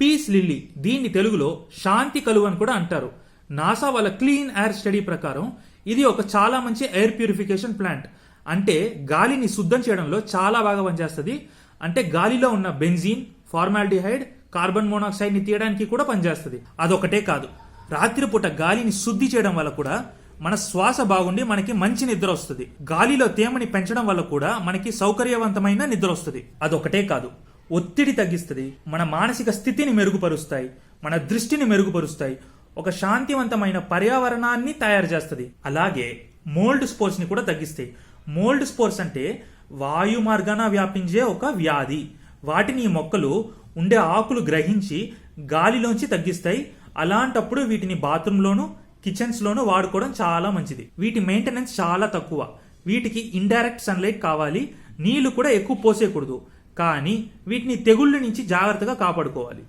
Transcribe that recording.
Peace lily దీన్ని తెలుగులో శాంతి కలువ అని కూడా అంటారు. నాసా వాళ్ళ క్లీన్ ఎయిర్ స్టడీ ప్రకారం ఇది ఒక చాలా మంచి ఎయిర్ ప్యూరిఫికేషన్ ప్లాంట్. అంటే గాలిని శుద్ధం చేయడంలో చాలా బాగా పనిచేస్తుంది. అంటే గాలిలో ఉన్న బెంజీన్ ఫార్మాల్డిహైడ్ కార్బన్ మోనాక్సైడ్ని తీయడానికి కూడా పనిచేస్తుంది. అదొకటే కాదు. రాత్రిపూట గాలిని శుద్ధి చేయడం వల్ల కూడా మన శ్వాస బాగుండి మనకి మంచి నిద్ర వస్తుంది. గాలిలో తేమని పెంచడం వల్ల కూడా మనకి సౌకర్యవంతమైన నిద్ర వస్తుంది. అదొకటే కాదు. ఒత్తిడి తగ్గిస్తుంది. మన మానసిక స్థితిని మెరుగుపరుస్తాయి. మన దృష్టిని మెరుగుపరుస్తాయి. ఒక శాంతివంతమైన పర్యావరణాన్ని తయారు చేస్తుంది. అలాగే మోల్డ్ స్పోర్స్ని కూడా తగ్గిస్తాయి. మోల్డ్ స్పోర్స్ అంటే వాయు మార్గాన వ్యాపించే ఒక వ్యాధి. వాటిని ఈ మొక్కలు ఉండే ఆకులు గ్రహించి గాలిలోంచి తగ్గిస్తాయి. అలాంటప్పుడు వీటిని బాత్రూంలోను కిచెన్స్లోనూ వాడుకోవడం చాలా మంచిది. వీటి మెయింటెనెన్స్ చాలా తక్కువ. వీటికి ఇండైరెక్ట్ సన్లైట్ కావాలి. నీళ్ళు కూడా ఎక్కువ పోసేయకూడదు. కానీ వీటిని తెగుళ్ళ నుంచి జాగ్రత్తగా కాపాడుకోవాలి.